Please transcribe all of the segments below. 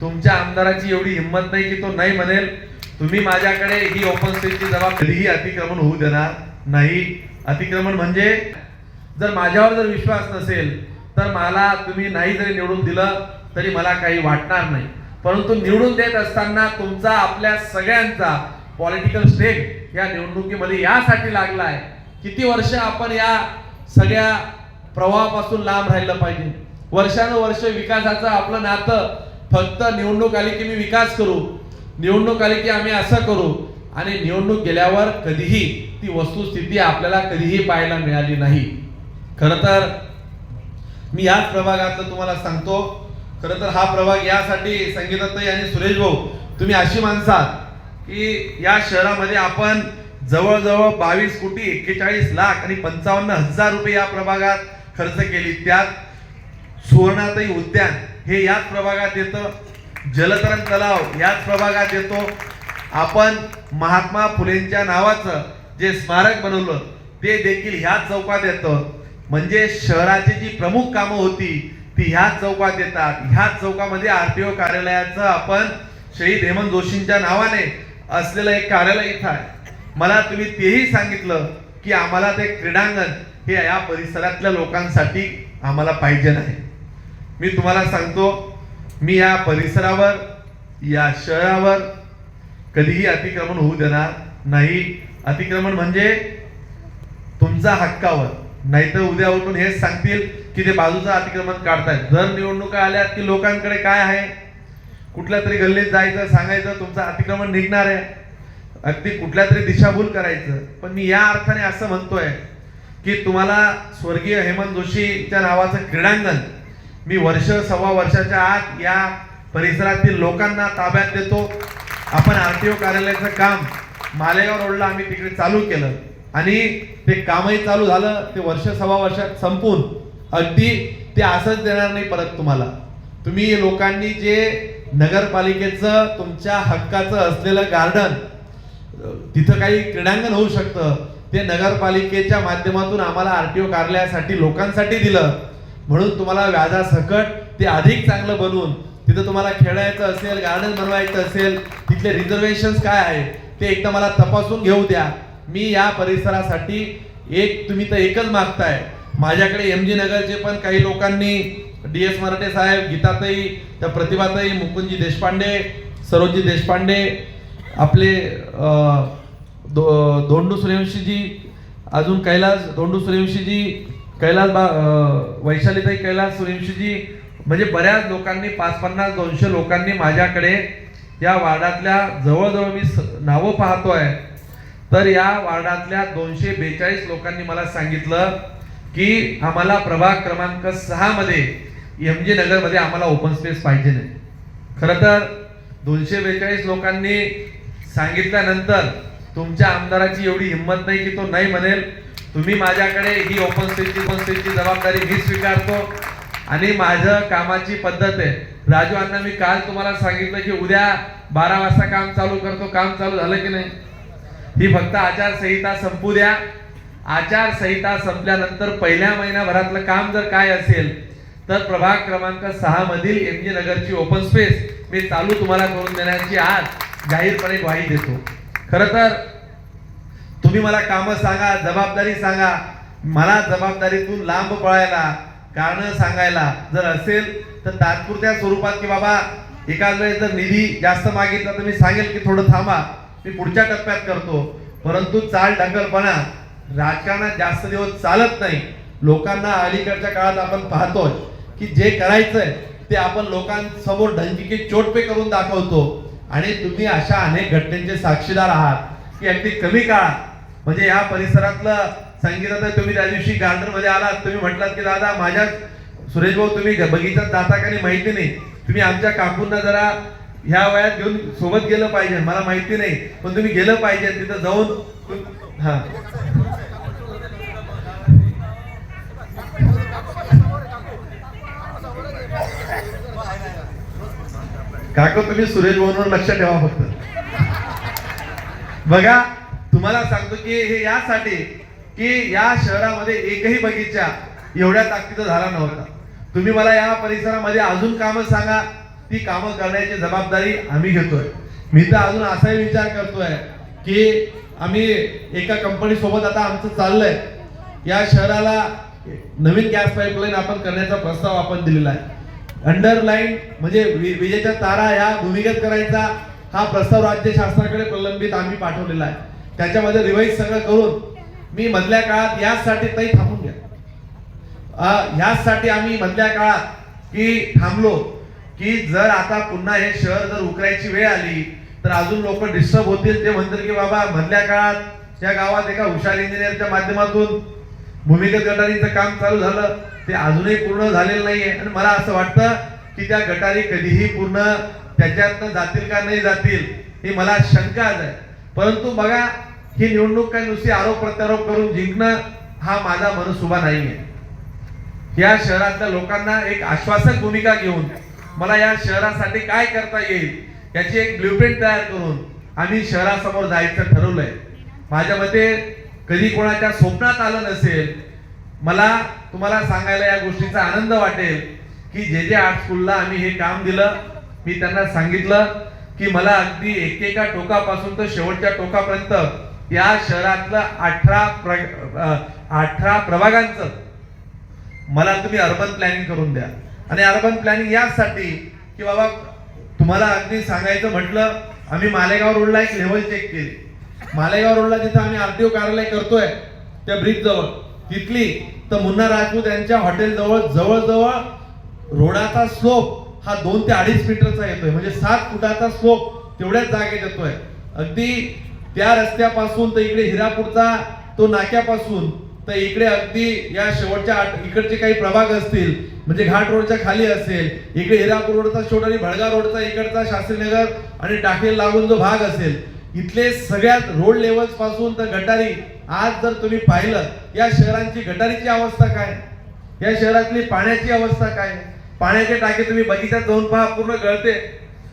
तुमच्या आमदाराची एवढी हिंमत नाही की तो नाही म्हणेल. तुम्ही माझ्याकडे ही ओपन स्टेजची जबाबदारी अतिक्रमण होऊ देणार नाही. अतिक्रमण म्हणजे जर माझ्यावर जर विश्वास नसेल तर मला तुम्ही नाही जरी निवडून दिलं तरी मला काही वाटणार नाही. परंतु निवडून देत असताना तुमचा आपल्या सगळ्यांचा पॉलिटिकल स्टेक या निवडणुकीमध्ये यासाठी लागला आहे किती वर्ष आपण या सगळ्या प्रवाहापासून लांब राहिलं पाहिजे? वर्षानुवर्ष विकासाचं आपलं नातं फक्त निवडणूक आली की मी विकास करू निवडणूक आली की आम्ही असं करू. आणि निवडणूक गेल्यावर कधीही ती वस्तुस्थिती आपल्याला कधीही पाहायला मिळाली नाही. खरं तर मी याच प्रभागातलं तुम्हाला सांगतो. खरं तर हा प्रभाग यासाठी संगीताताई आणि सुरेश भाऊ तुम्ही अशी माणसात की या शहरामध्ये आपण जवळजवळ बावीस कोटी एक्केचाळीस लाख आणि पंचावन्न हजार रुपये या प्रभागात खर्च केली. त्यात सुवर्णाताई उद्यान हे याच प्रभागात येतं. जलतरण तलाव याच प्रभागात येतो. आपण महात्मा फुलेंच्या नावाचं जे स्मारक बनवलं ते देखील ह्याच चौकात येतं. म्हणजे शहराची जी प्रमुख कामं होती ती ह्याच चौकात येतात. ह्याच चौकामध्ये आर टी ओ कार्यालयाचं आपण शहीद हेमंत जोशींच्या नावाने असलेलं एक कार्यालय इथं आहे. मला तुम्ही तेही सांगितलं की आम्हाला ते क्रीडांगण हे या परिसरातल्या लोकांसाठी आम्हाला पाहिजे नाही. मी तुम्हाला सांगतो मी या परिसरावर या शहरावर कधीही अतिक्रमण होऊ देणार नाही. अतिक्रमण म्हणजे तुमचा हक्कावर. नाहीतर उद्या उठून हेच सांगतील की ते बाजूचं अतिक्रमण काढतायत. जर निवडणुका आल्या की लोकांकडे काय आहे? कुठल्या तरी गल्लीत जायचं सांगायचं तुमचं अतिक्रमण निघणार आहे. अगदी कुठल्या तरी दिशाभूल करायचं. पण मी या अर्थाने असं म्हणतोय की तुम्हाला स्वर्गीय हेमंत जोशीच्या नावाचं क्रीडांगण मी वर्ष सव्वा वर्षाच्या आत या परिसरातील लोकांना ताब्यात देतो. आपण आर टी ओ कार्यालयाचं काम मालेगाव रोडला आम्ही तिकडे चालू केलं. आणि ते कामही चालू झालं. ते वर्ष सव्वा वर्षात संपून अगदी ते असंच देणार नाही परत तुम्हाला. तुम्ही लोकांनी जे नगरपालिकेचं तुमच्या हक्काचं असलेलं गार्डन तिथं काही क्रीडांगण होऊ शकतं. ते नगरपालिकेच्या माध्यमातून आम्हाला आर टी ओ कार्यालयासाठी लोकांसाठी दिलं. म्हणून तुम्हाला व्याजासकट ते अधिक चांगलं बनवून तिथं तुम्हाला खेळायचं असेल गार्डन बनवायचं असेल तिथले रिझर्वेशन काय आहे ते एकदा मला तपासून घेऊ द्या. मी या परिसरासाठी एक तुम्ही तर एकच मागताय. माझ्याकडे एम जी नगरचे पण काही लोकांनी डी एस मराठे साहेब गीताताई त्या प्रतिभाताई मुकुंदजी देशपांडे सरोजी देशपांडे आपले दो धोंडू सूर्यवंशीजी अजून कैलास धोंडू सूर्यवंशीजी कैलास बा वैशालीताई कैलास सूर्यवंशीजी म्हणजे बऱ्याच लोकांनी पाच पन्नास दोनशे लोकांनी माझ्याकडे या वार्डातल्या जवळजवळ मी स- नावं आहे तर या वार्डातल्या दोनशे बेचाळीस लोकांनी मला सांगितलं की आम्हाला प्रभाग क्रमांक सहामध्ये एम जी नगरमध्ये आम्हाला ओपन स्पेस पाहिजे नाही. खरं तर दोनशे बेचाळीस लोकांनी सांगितल्यानंतर तुमच्या आमदाराची एवढी हिंमत नाही की तो नाही म्हणेल. तुम्ही माझ्याकडे ही ओपन स्पेसची ओपन स्टेजची जबाबदारी मी स्वीकारतो. आणि माझं कामाची पद्धत आहे. राजू अण्णा मी काल तुम्हाला सांगितलं की उद्या बारा वाजता काम चालू करतो. काम चालू झालं की नाही? ही फक्त आचारसंहिता संपू द्या. आचारसंहिता संपल्यानंतर पहिल्या महिन्याभरातलं काम जर काय असेल तर प्रभाग क्रमांक सहा मधील एम जी नगरची ओपन स्पेस मी चालू तुम्हाला करून देण्याची आज जाहीरपणे ग्वाही देतो. खरं तर तुम्ही मला कामं सांगा जबाबदारी सांगा. मला जबाबदारीतून लांब पळायला कारण सांगायला जर असेल तर तात्पुरत्या स्वरूपात की बाबा एकाच वेळेस जर निधी जास्त मागितला तर मी सांगेल की थोडं थांबा मी पुढच्या टप्प्यात करतो. परंतु चाल ढकलपणा राजकारणात जास्त दिवस चालत नाही. लोकांना अलीकडच्या काळात आपण पाहतोय की जे करायचंय ते आपण लोकांसमोर ढंगिकी चोटपे करून दाखवतो. आणि तुम्ही अशा अनेक घटनेचे साक्षीदार आहात की अगदी कमी काळात म्हणजे या परिसरातलं संगीताचं तुम्ही त्या दिवशी गार्डनमध्ये आलात तुम्ही म्हटलात की दादा माझ्या सुरेश भाऊ तुम्ही बगीचात जाता का नाही माहिती नाही. तुम्ही आमच्या काकूंना जरा ह्या वयात घेऊन सोबत गेलं पाहिजे मला माहिती नाही. पण तुम्ही गेलं पाहिजे तिथं जाऊन हा. काका तुम्ही सुरेश भाऊंवर लक्ष ठेवा फक्त. बघा तुम्हाला सांगतो की हे यासाठी की या शहरामध्ये एकही बगीचा एवढ्या ताकदीचा झाला नव्हता. तुम्ही मला या परिसरामध्ये अजून कामं सांगा. ती कामं करण्याची जबाबदारी आम्ही घेतोय. मी तर अजून असाही विचार करतोय की आम्ही एका कंपनी सोबत आता आमचं चाललंय. या शहराला नवीन गॅस पाईपलाईन आपण करण्याचा प्रस्ताव आपण दिलेला आहे. अंडरलाईन म्हणजे वि- विजेच्या तारा ह्या भूमिगत करायचा हा प्रस्ताव राज्य शासनाकडे प्रलंबित आम्ही पाठवलेला आहे. त्याच्यामध्ये रिवाईज सगळं करून मी मधल्या काळात याचसाठी ताई थांबून घ्या ह्याचसाठी आम्ही मधल्या काळात की थांबलो की जर आता पुन्हा हे शहर जर उकरायची वेळ आली तर अजून लोक डिस्टर्ब होतील. ते म्हणतील की बाबा मधल्या काळात या गावात एका हुशार इंजिनियरच्या माध्यमातून भूमिगत गटारीचं काम चालू झालं. ते अजूनही पूर्ण झालेलं नाहीये. आणि मला असं वाटतं की त्या गटारी कधीही पूर्ण त्याच्यातनं जातील का नाही जातील ही मला शंका आहे. परंतु बघा ही निवडणूक काय नुसती आरोप प्रत्यारोप करून जिंकणं हा माझा मनसुबा नाहीये. या शहरातल्या लोकांना एक आश्वासक भूमिका घेऊन मला या शहरासाठी काय करता येईल याची एक ब्ल्यूप्रिंट तयार करून आम्ही शहरासमोर जायचं ठरवलंय. माझ्या मते कधी कोणाच्या स्वप्नात आलं नसेल मला तुम्हाला सांगायला या गोष्टीचा आनंद वाटेल की जे जे आर्ट स्कूलला आम्ही हे काम दिलं मी त्यांना सांगितलं की मला अगदी एकेका टोकापासून तर शेवटच्या टोकापर्यंत या शहरातलं अठरा प्र अठरा प्रभागांचं मला तुम्ही अर्बन प्लॅनिंग करून द्या. आणि अर्बन प्लॅनिंग यासाठी की बाबा तुम्हाला अगदी सांगायचं म्हटलं आम्ही मालेगाव रोडला एक लेवल चेक केली. मालेगाव रोडला जिथं आम्ही आरटीओ कार्यालय करतोय त्या ब्रिज जवळ. तिथली तर मुन्ना राजपूत यांच्या हॉटेल जवळ जवळजवळ रोडाचा स्लोप हा दोन ते अडीच मीटरचा येतोय. म्हणजे सात फुटाचा स्लोप तेवढ्याच जागेत येतोय. अगदी त्या रस्त्यापासून तर इकडे हिरापूरचा तो नाक्यापासून तर इकडे अगदी या शेवटच्या इकडचे काही प्रभाग असतील म्हणजे घाट रोडच्या खाली असेल इकडे हिरापूर रोडचा शेवट आणि भडगा रोडचा इकडचा शास्त्रीनगर आणि टाकेल लागून जो भाग असेल इथले सगळ्यात रोड लेवल्सपासून तर गटारी आज जर तुम्ही पाहिलं या शहरांची गटारीची अवस्था काय? या शहरातली पाण्याची अवस्था काय? पाण्याचे टाके तुम्ही बगीच्यात जाऊन पहा पूर्ण गळते.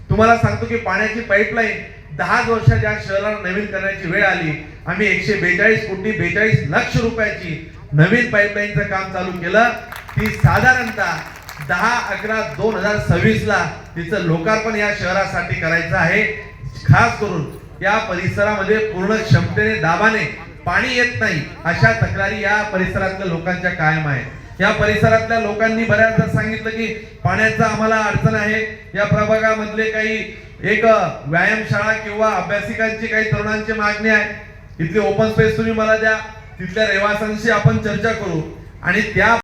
तुम्हाला सांगतो की पाण्याची पाईपलाईन दहाच वर्षात ज्या शहराला नवीन करण्याची वेळ आली. आम्ही एकशे बेचाळीस कोटी बेचाळीस लक्ष रुपयाची नवीन पाईपलाईनचं काम चालू केलं. ती साधारणतः दहा अकरा दोन हजार सव्वीसला तिचं लोकार्पण या शहरासाठी करायचं आहे. खास करून या परिसरामध्ये पूर्ण क्षमतेने दाबाने पाणी येत नाही अशा तक्रारी या परिसरातल्या लोकांच्या कायम आहेत. या परिसरातल्या लोकांनी बऱ्याचदा सांगितलं की पाण्याचा आम्हाला अडचण आहे. या प्रभागामधले काही एक व्यायामशाळा किंवा अभ्यासिकांची काही तरुणांची मागणी आहे. इथली ओपन स्पेस तुम्ही मला द्या. तिथल्या रहिवाशांशी आपण चर्चा करू. आणि त्या